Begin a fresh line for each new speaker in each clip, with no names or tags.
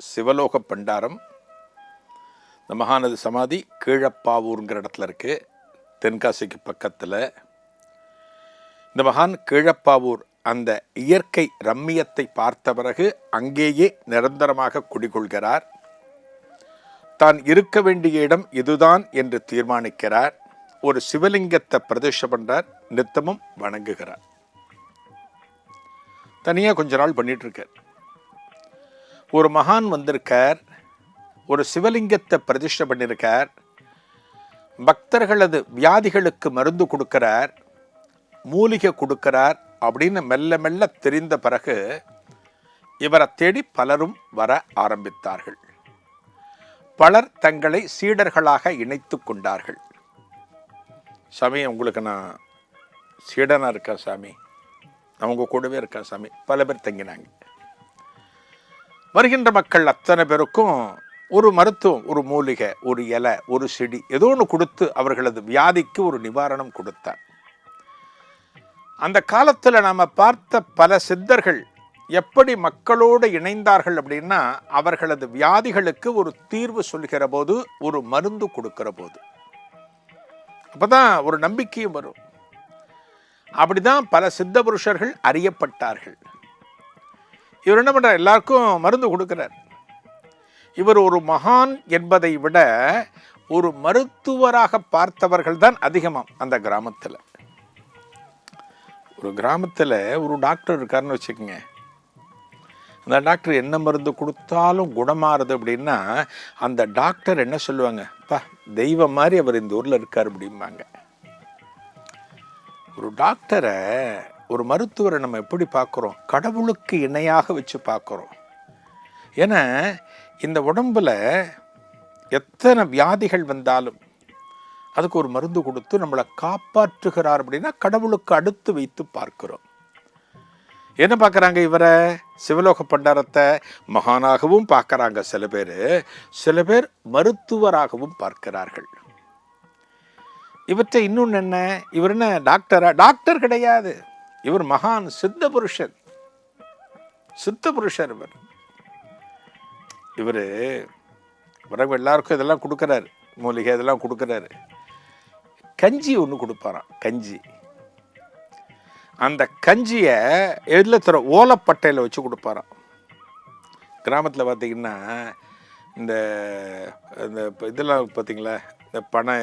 சிவலோக பண்டாரம். இந்த மகாநதி சமாதி கீழப்பாவூருங்கிற இடத்துல இருக்குது தென்காசிக்கு பக்கத்தில். இந்த மகான் கீழப்பாவூர் அந்த இயற்கை ரம்மியத்தை பார்த்த பிறகு அங்கேயே நிரந்தரமாக குடிகொள்கிறார். தான் இருக்க வேண்டிய இடம் இதுதான் என்று தீர்மானிக்கிறார். ஒரு சிவலிங்கத்தை பிரதிஷ்டை பண்றார் நித்தமும் வணங்குகிறார். தனியாக கொஞ்ச நாள் பண்ணிட்டு இருக்கார். ஒரு மகான் வந்திருக்கார் ஒரு சிவலிங்கத்தை பிரதிஷ்டை பண்ணியிருக்கார் பக்தர்களது வியாதிகளுக்கு மருந்து கொடுக்கிறார் மூலிகை கொடுக்கிறார் அப்படின்னு மெல்ல மெல்ல தெரிந்த பிறகு இவரை தேடி பலரும் வர ஆரம்பித்தார்கள். பலர் தங்களை சீடர்களாக இணைத்து கொண்டார்கள். சாமி உங்களுக்கு நான் சீடனாக இருக்கேன் சாமி? அவங்க கூடவே இருக்கேன் சாமி? பல பேர் தங்கினாங்க. வருகின்ற மக்கள் அத்தனை பேருக்கும் ஒரு மருத்துவம் ஒரு மூலிகை ஒரு இலை ஒரு செடி ஏதோ ஒன்று கொடுத்து அவர்களது வியாதிக்கு ஒரு நிவாரணம் கொடுத்தார். அந்த காலத்தில் நாம் பார்த்த பல சித்தர்கள் எப்படி மக்களோடு இணைந்தார்கள் அப்படின்னா அவர்களது வியாதிகளுக்கு ஒரு தீர்வு சொல்கிற போது ஒரு மருந்து கொடுக்கிற போது. அப்பதான் ஒரு நம்பிக்கையும் வரும். அப்படிதான் பல சித்த புருஷர்கள் அறியப்பட்டார்கள். இவர் என்ன பண்ணுறார் எல்லாருக்கும் மருந்து கொடுக்குறார். இவர் ஒரு மகான் என்பதை விட ஒரு மருத்துவராக பார்த்தவர்கள் தான் அதிகமாம் அந்த கிராமத்தில். ஒரு கிராமத்தில் ஒரு டாக்டர் இருக்காருன்னு வச்சுக்கோங்க. அந்த டாக்டர் என்ன மருந்து கொடுத்தாலும் குணமாறுது அப்படின்னா அந்த டாக்டர் என்ன சொல்லுவாங்க? பா தெய்வம் மாதிரி அவர் இந்த ஊரில் இருக்கார் அப்படிம்பாங்க. ஒரு டாக்டரை ஒரு மருத்துவரை நம்ம எப்படி பார்க்குறோம்? கடவுளுக்கு இணையாக வச்சு பார்க்குறோம். ஏன்னா இந்த உடம்புல எத்தனை வியாதிகள் வந்தாலும் அதுக்கு ஒரு மருந்து கொடுத்து நம்மளை காப்பாற்றுகிறார் அப்படின்னா கடவுளுக்கு அடுத்து வைத்து பார்க்கிறோம். என்ன பார்க்குறாங்க இவரை? சிவலோக பண்டாரத்தை மகானாகவும் பார்க்குறாங்க சில பேர். சில பேர் மருத்துவராகவும் பார்க்கிறார்கள். இவற்றை இன்னொன்று என்ன? இவர் என்ன? டாக்டரா? டாக்டர் கிடையாது. இவர் மகான் சித்த புருஷர் சித்த புருஷர் இவர். இவர் வரவங்க எல்லாருக்கும் இதெல்லாம் கொடுக்குறாரு. மூலிகை இதெல்லாம் கொடுக்குறாரு. கஞ்சி ஒன்று கொடுப்பாராம் கஞ்சி. அந்த கஞ்சியை எதில் தர ஓலப்பட்டையில் வச்சு கொடுப்பாராம். கிராமத்தில் பார்த்தீங்கன்னா இந்த இந்த இதெல்லாம் பார்த்தீங்களா இந்த பனை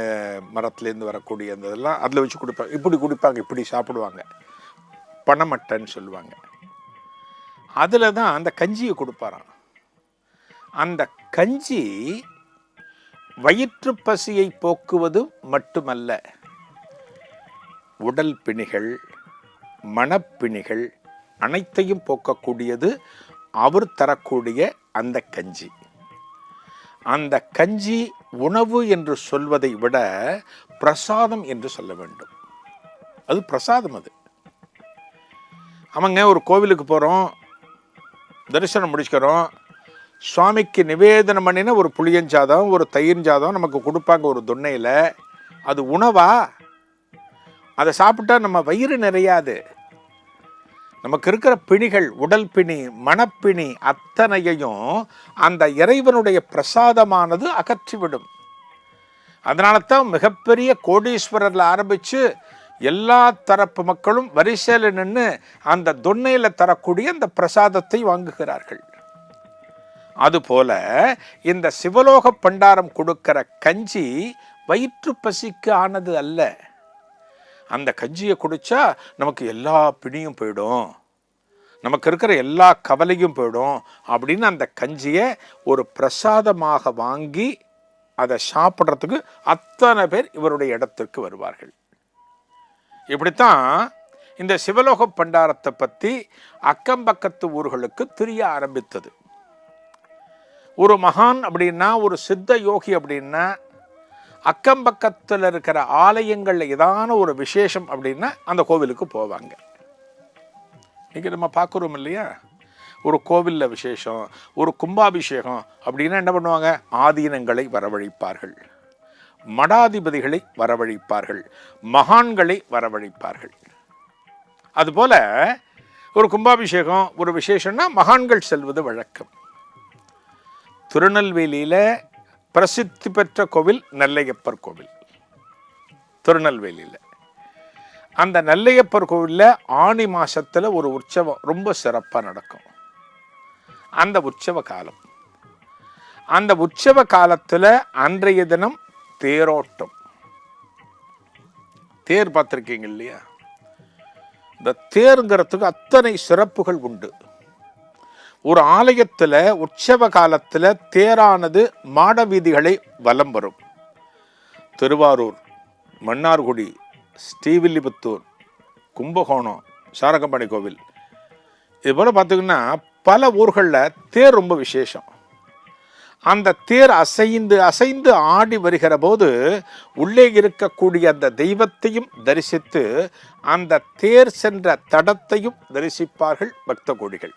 மரத்துலேருந்து வரக்கூடிய அந்த இதெல்லாம் அதில் வச்சு கொடுப்பாங்க இப்படி குடிப்பாங்க இப்படி சாப்பிடுவாங்க. பணமட்டைன்னு சொல்லுவாங்க. அதில் தான் அந்த கஞ்சியை கொடுப்பாராம். அந்த கஞ்சி வயிற்று பசியை போக்குவது மட்டுமல்ல உடல் பிணிகள் மனப்பிணிகள் அனைத்தையும் போக்கக்கூடியது அவர் தரக்கூடிய அந்த கஞ்சி. அந்த கஞ்சி உணவு என்று சொல்வதை விட பிரசாதம் என்று சொல்ல வேண்டும். அது பிரசாதம் அது. அவங்க ஒரு கோவிலுக்கு போகிறோம் தரிசனம் முடிச்சுக்கிறோம். சுவாமிக்கு நிவேதனம் பண்ணின ஒரு புளியஞ்சாதம் ஒரு தயிர் சாதம் நமக்கு கொடுப்பாங்க ஒரு துண்ணையில் அது உணவா? அதை சாப்பிட்டா நம்ம வயிறு நிறையாது. நமக்கு இருக்கிற பிணிகள் உடல் பிணி மனப்பிணி அத்தனையையும் அந்த இறைவனுடைய பிரசாதமானது அகற்றிவிடும். அதனால தான் மிகப்பெரிய கோடீஸ்வரரில் ஆரம்பித்து எல்லா தரப்பு மக்களும் வரிசையில் நின்று அந்த தொன்னையில் தரக்கூடிய அந்த பிரசாதத்தை வாங்குகிறார்கள். அதுபோல இந்த சிவலோக பண்டாரம் கொடுக்கிற கஞ்சி வயிற்று பசிக்கு ஆனது அல்ல. அந்த கஞ்சியை குடிச்சா நமக்கு எல்லா பிணியும் போயிடும். நமக்கு இருக்கிற எல்லா கவலையும் போயிடும் அப்படின்னு அந்த கஞ்சியை ஒரு பிரசாதமாக வாங்கி அதை சாப்பிட்றதுக்கு அத்தனை பேர் இவருடைய இடத்திற்கு வருவார்கள். இப்படித்தான் இந்த சிவலோக பண்டாரத்தை பற்றி அக்கம்பக்கத்து ஊர்களுக்கு தெரிய ஆரம்பித்தது. ஒரு மகான் அப்படின்னா ஒரு சித்த யோகி அப்படின்னா அக்கம்பக்கத்தில் இருக்கிற ஆலயங்களில் ஏதான ஒரு விசேஷம் அப்படின்னா அந்த கோவிலுக்கு போவாங்க. இன்றைக்கி நம்ம பார்க்குறோம் இல்லையா? ஒரு கோவிலில் விசேஷம் ஒரு கும்பாபிஷேகம் அப்படின்னா என்ன பண்ணுவாங்க? ஆதீனங்களை வரவழைப்பார்கள். மடாதிபதிகளை வரவழைப்பார்கள் மகான்களை வரவழைப்பார்கள். அதுபோல ஒரு கும்பாபிஷேகம் ஒரு விசேஷம்னா மகான்கள் செல்வது வழக்கம். திருநெல்வேலியில பிரசித்தி பெற்ற கோவில் நெல்லையப்பர் கோவில். திருநெல்வேலியில். அந்த நெல்லையப்பர் கோவிலில் ஆணி மாதத்தில் ஒரு உற்சவம் ரொம்ப சிறப்பாக நடக்கும். அந்த உற்சவ காலம். அந்த உற்சவ காலத்தில் அன்றைய தினம் தேரோட்டம். தேர் பார்த்துருக்கீங்க இல்லையா? இந்த தேருங்கிறதுக்கு அத்தனை சிறப்புகள் உண்டு. ஒரு ஆலயத்தில் உற்சவ காலத்தில் தேரானது மாட வீதிகளை வலம் வரும். திருவாரூர் மன்னார்குடி ஸ்ரீவில்லிபுத்தூர் கும்பகோணம் சாரகம்பாணி கோவில். இது போல் பார்த்திங்கன்னா பல ஊர்களில் தேர் ரொம்ப விசேஷம். அந்த தேர் அசைந்து அசைந்து ஆடி வருகிற போது உள்ளே இருக்கக்கூடிய அந்த தெய்வத்தையும் தரிசித்து அந்த தேர் சென்ற தடத்தையும் தரிசிப்பார்கள் பக்த கோடிகள்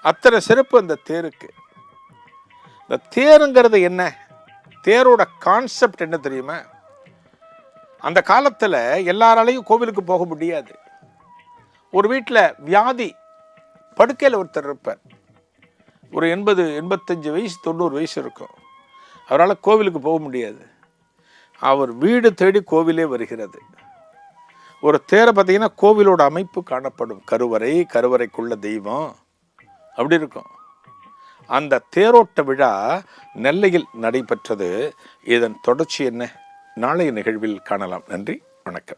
அத்தனை சிறப்பு அந்த தேருக்கு. இந்த தேருங்கிறது என்ன? தேரோட கான்செப்ட் என்ன தெரியுமா? அந்த காலத்தில் எல்லாராலையும் கோவிலுக்கு போக முடியாது. ஒரு வீட்டில் வியாதி படுக்கையில் ஒருத்தர் இருப்பார். ஒரு எண்பது எண்பத்தஞ்சு வயசு தொண்ணூறு வயசு இருக்கும். அவரால் கோவிலுக்கு போக முடியாது. அவர் வீடு தேடி கோவிலே வருகிறது. ஒரு தேரை பார்த்தீங்கன்னா கோவிலோட அமைப்பு காணப்படும். கருவறை கருவறைக்குள்ள தெய்வம். அப்படி இருக்கும். அந்த தேரோட்ட விழா நெல்லையில் நடைபெற்றது. இதன் தொடர்ச்சி என்ன? நாளைய நிகழ்வில் காணலாம். நன்றி வணக்கம்.